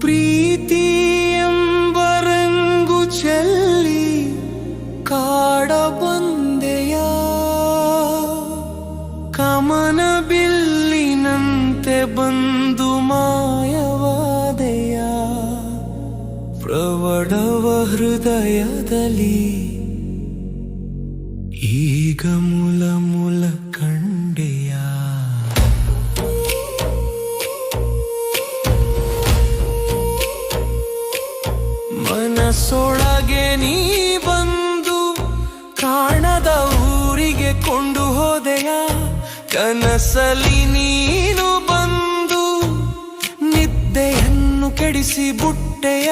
প্রীতি ಬಂದು ಮಾಯವಾದೆಯ? ಪ್ರವಡವ ಹೃದಯದಲ್ಲಿ ಈಗ ಮುಲ ಮುಲ ಕಂಡೆಯ? ಮನಸ್ಸೊಳಗೆ ನೀ ಬಂದು ಕಾಣದ ಊರಿಗೆ ಕೊಂಡು ಹೋದೆಯ? ಕನಸಲಿ ನೀನು ಕೆಡಿಸಿ ಬುಟ್ಟೆಯ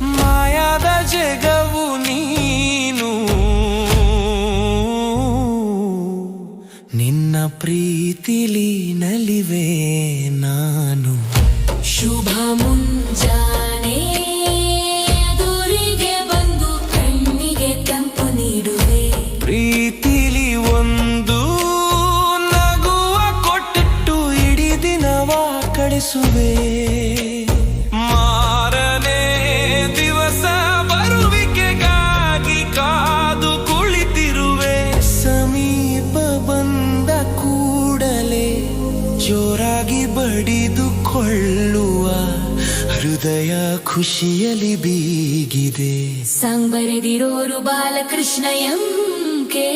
ಮಾಯಾದ ಜಗವು ನೀನು. ನಿನ್ನ ಪ್ರೀತಿಲಿ ನಲಿವೆ ನಾನು. ಶುಭ ಮುಂಜಾನೆ ಕಳಿಸುವೆ ಮಾರನೇ ದಿವಸ ಬರುವಿಕೆಗಾಗಿ ಕಾದು ಕುಳಿತಿರುವೆ. ಸಮೀಪ ಬಂದ ಕೂಡಲೇ ಜೋರಾಗಿ ಬಡಿದುಕೊಳ್ಳುವ ಹೃದಯ ಖುಷಿಯಲ್ಲಿ ಬೀಗಿದೆ. ಸಂಬರೆದಿರೋರು ಬಾಲಕೃಷ್ಣ ಎಂ ಕೆ.